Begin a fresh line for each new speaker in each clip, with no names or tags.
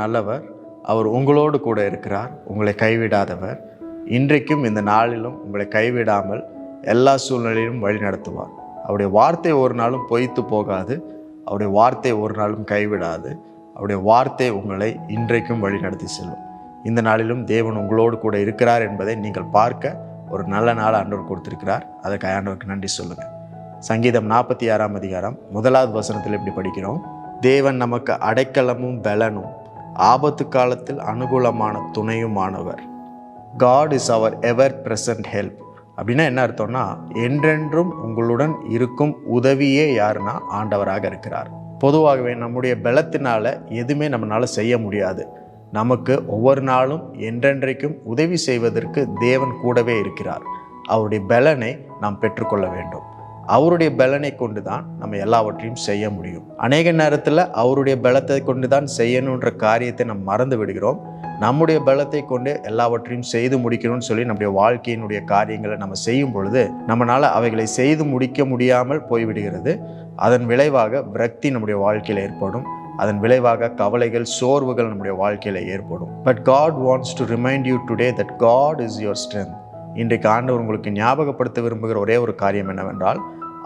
நல்லவர். அவர் உங்களோடு கூட இருக்கிறார். உங்களை கைவிடாதவர். இன்றைக்கும் இந்த நாளிலும் உங்களை கைவிடாமல் எல்லா சூழ்நிலையிலும் வழி நடத்துவார். அவருடைய வார்த்தை ஒரு நாளும் பொய்த்து போகாது. அவருடைய வார்த்தை ஒரு நாளும் கைவிடாது. அவருடைய வார்த்தை உங்களை இன்றைக்கும் வழி நடத்தி செல்லும். இந்த நாளிலும் தேவன் உங்களோடு கூட இருக்கிறார் என்பதை நீங்கள் பார்க்க ஒரு நல்ல நாள் ஆண்டவர் கொடுத்திருக்கிறார். அதற்கு ஆண்டவருக்கு நன்றி சொல்லுங்கள் சங்கீதம் நாற்பத்தி ஆறாம் அதிகாரம் முதலாவது வசனத்தில் இப்படி படிக்கிறோம். தேவன் நமக்கு அடைக்கலமும் பலனும் ஆபத்து காலத்தில் அனுகூலமான துணையுமானவர். God is our ever present help அப்படின்னா என்ன அர்த்தம்னா என்றென்றும் உங்களுடன் இருக்கும் உதவியே யாருன்னா ஆண்டவராக இருக்கிறார். பொதுவாகவே நம்முடைய பலத்தினால எதுவுமே நம்மளால் செய்ய முடியாது. நமக்கு ஒவ்வொரு நாளும் என்றென்றைக்கும் உதவி செய்வதற்கு தேவன் கூடவே இருக்கிறார். அவருடைய பலனை நாம் பெற்றுக்கொள்ள வேண்டும். அவருடைய பலனை கொண்டு தான் நம்ம எல்லாவற்றையும் செய்ய முடியும். அநேக நேரத்தில் அவருடைய பலத்தை கொண்டு தான் செய்யணுன்ற காரியத்தை நம்ம மறந்து விடுகிறோம். நம்முடைய பலத்தை கொண்டு எல்லாவற்றையும் செய்து முடிக்கணும்னு சொல்லி நம்முடைய வாழ்க்கையினுடைய காரியங்களை நம்ம செய்யும் பொழுது நம்மளால் அவைகளை செய்து முடிக்க முடியாமல் போய்விடுகிறது. அதன் விளைவாக விரக்தி நம்முடைய வாழ்க்கையில் ஏற்படும். அதன் விளைவாக கவலைகள் சோர்வுகள் நம்முடைய வாழ்க்கையில் ஏற்படும். But God wants to remind you today that God is your strength இன்றைக்கு ஆண்டவர் உங்களுக்கு ஞாபகப்படுத்த விரும்புகிற ஒரே ஒரு காரியம் என்னவென்றால்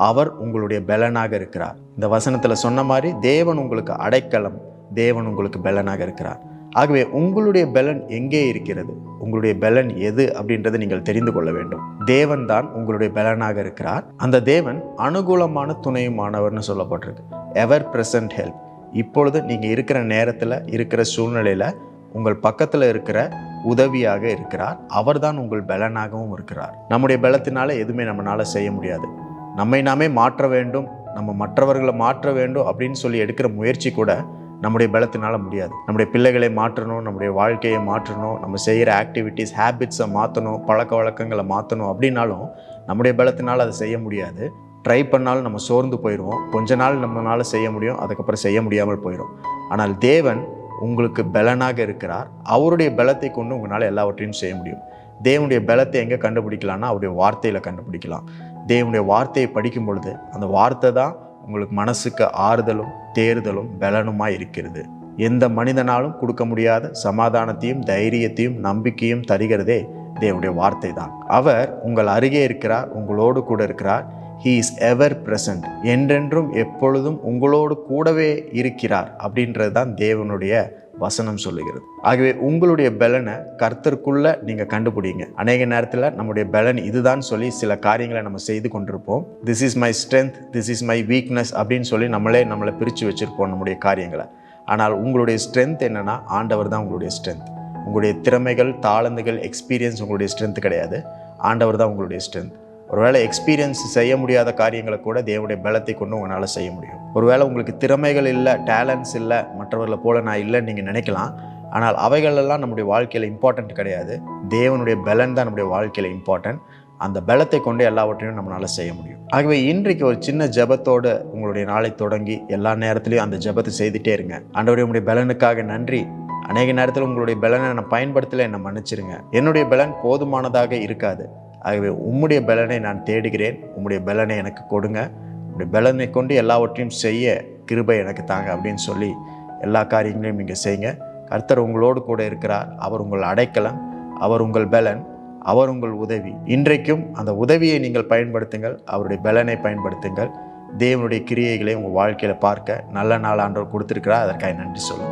அவர் உங்களுடைய பலனாக இருக்கிறார். இந்த வசனத்தில் சொன்ன மாதிரி தேவன் உங்களுக்கு அடைக்கலம் தேவன் உங்களுக்கு பலனாக இருக்கிறார். ஆகவே உங்களுடைய பலன் எங்கே இருக்கிறது? உங்களுடைய பலன் எது அப்படின்றத நீங்கள் தெரிந்து கொள்ள வேண்டும். தேவன் தான் உங்களுடைய பலனாக இருக்கிறார். அந்த தேவன் அனுகூலமான துணையுமானவர்னு சொல்லப்பட்டிருக்கு. எவர் பிரசன்ட் ஹெல்ப் இப்பொழுது நீங்கள் இருக்கிற நேரத்தில் இருக்கிற சூழ்நிலையில் உங்கள் பக்கத்தில் இருக்கிற உதவியாக இருக்கிறார். அவர்தான் உங்கள் பலனாகவும் இருக்கிறார். நம்முடைய பலத்தினால எதுவுமே நம்மளால செய்ய முடியாது. நம்மை நாமே மாற்ற வேண்டும் நம்ம மற்றவர்களை மாற்ற வேண்டும் அப்படின்னு சொல்லி எடுக்கிற முயற்சி கூட நம்முடைய பலத்தினால் முடியாது. நம்முடைய பிள்ளைகளை மாற்றணும் நம்முடைய வாழ்க்கையை மாற்றணும் நம்ம செய்கிற ஆக்டிவிட்டீஸ் ஹேபிட்ஸை மாற்றணும் பழக்க வழக்கங்களை மாற்றணும் அப்படின்னாலும் நம்முடைய பலத்தினால் அதை செய்ய முடியாது. ட்ரை பண்ணாலும் நம்ம சோர்ந்து போயிடுவோம். கொஞ்ச நாள் நம்மளால் செய்ய முடியும் அதுக்கப்புறம் செய்ய முடியாமல் போயிடும். ஆனால் தேவன் உங்களுக்கு பலனாக இருக்கிறார். அவருடைய பலத்தை கொண்டு உங்களால் எல்லாவற்றையும் செய்ய முடியும். தேவனுடைய பலத்தை எங்கே கண்டுபிடிக்கலாம்னா அவருடைய வார்த்தையில் கண்டுபிடிக்கலாம். தேவனுடைய வார்த்தையை படிக்கும் பொழுது அந்த வார்த்தை தான் உங்களுக்கு மனசுக்கு ஆறுதலும் தேறுதலும் பலனுமாக இருக்கிறது. எந்த மனிதனாலும் கொடுக்க முடியாத சமாதானத்தையும் தைரியத்தையும் நம்பிக்கையும் தருகிறதே தேவனுடைய வார்த்தை தான். அவர் உங்கள் அருகே இருக்கிறார் உங்களோடு கூட இருக்கிறார். ஹீ இஸ் எவர் பிரசன்ட் என்றென்றும் எப்பொழுதும் உங்களோடு கூடவே இருக்கிறார் அப்படின்றது தான் தேவனுடைய வசனம் சொல்லுகிறது. ஆகவே உங்களுடைய பலனை கர்த்தருக்குள்ள நீங்க கண்டுபிடிங்க. அநேக நேரத்தில் நம்முடைய பலன் இதுதான் சொல்லி சில காரியங்களை நம்ம செய்து கொண்டிருப்போம். This is my strength this is my weakness அப்படின்னு சொல்லி நம்மளே நம்மளை பிரித்து வச்சிருப்போம் நம்முடைய காரியங்களை. ஆனால் உங்களுடைய ஸ்ட்ரென்த் என்னன்னா ஆண்டவர் தான் உங்களுடைய ஸ்ட்ரென்த் உங்களுடைய திறமைகள் தாளந்துகள் எக்ஸ்பீரியன்ஸ் உங்களுடைய ஸ்ட்ரென்த் கிடையாது. ஆண்டவர் தான் உங்களுடைய ஸ்ட்ரென்த் ஒருவேளை எக்ஸ்பீரியன்ஸ் செய்ய முடியாத காரியங்களை கூட தேவனுடைய பலத்தை கொண்டு உங்களால் செய்ய முடியும். ஒருவேளை உங்களுக்கு திறமைகள் இல்லை டேலண்ட்ஸ் இல்லை மற்றவர்களை போல நான் இல்லைன்னு நீங்கள் நினைக்கலாம். ஆனால் அவைகளெல்லாம் நம்முடைய வாழ்க்கையில் இம்பார்ட்டண்ட் கிடையாது. தேவனுடைய பலன் தான் நம்முடைய வாழ்க்கையில் இம்பார்ட்டன்ட் அந்த பலத்தை கொண்டு எல்லாவற்றையும் நம்மளால் செய்ய முடியும். ஆகவே இன்றைக்கு ஒரு சின்ன ஜெபத்தோடு உங்களுடைய நாளை தொடங்கி எல்லா நேரத்துலையும் அந்த ஜெபத்தை செய்துட்டே இருங்க. ஆண்டவரே உங்களுடைய பலனுக்காக நன்றி. அநேக நேரத்தில் உங்களுடைய பலனை நான் பயன்படுத்தலை என்னை மன்னிச்சிருங்க. என்னுடைய பலன் போதுமானதாக இருக்காது. ஆகவே உம்முடைய பலனை நான் தேடுகிறேன். உம்முடைய பலனை எனக்கு கொடுங்க. உடைய பலனை கொண்டு எல்லாவற்றையும் செய்ய கிருபை எனக்கு தாங்க அப்படின்னு சொல்லி எல்லா காரியங்களையும் நீங்கள் செய்யுங்க. கர்த்தர் உங்களோடு கூட இருக்கிறார். அவர் உங்கள் அடைக்கலம் அவர் உங்கள் பலன் அவர் உங்கள் உதவி. இன்றைக்கும் அந்த உதவியை நீங்கள் பயன்படுத்துங்கள். அவருடைய பலனை பயன்படுத்துங்கள். தேவனுடைய கிரியைகளை உங்கள் வாழ்க்கையில் பார்க்க நல்ல நாள் ஆண்டவர் கொடுத்துருக்கிறார். அதற்காக நன்றி சொல்லுங்கள்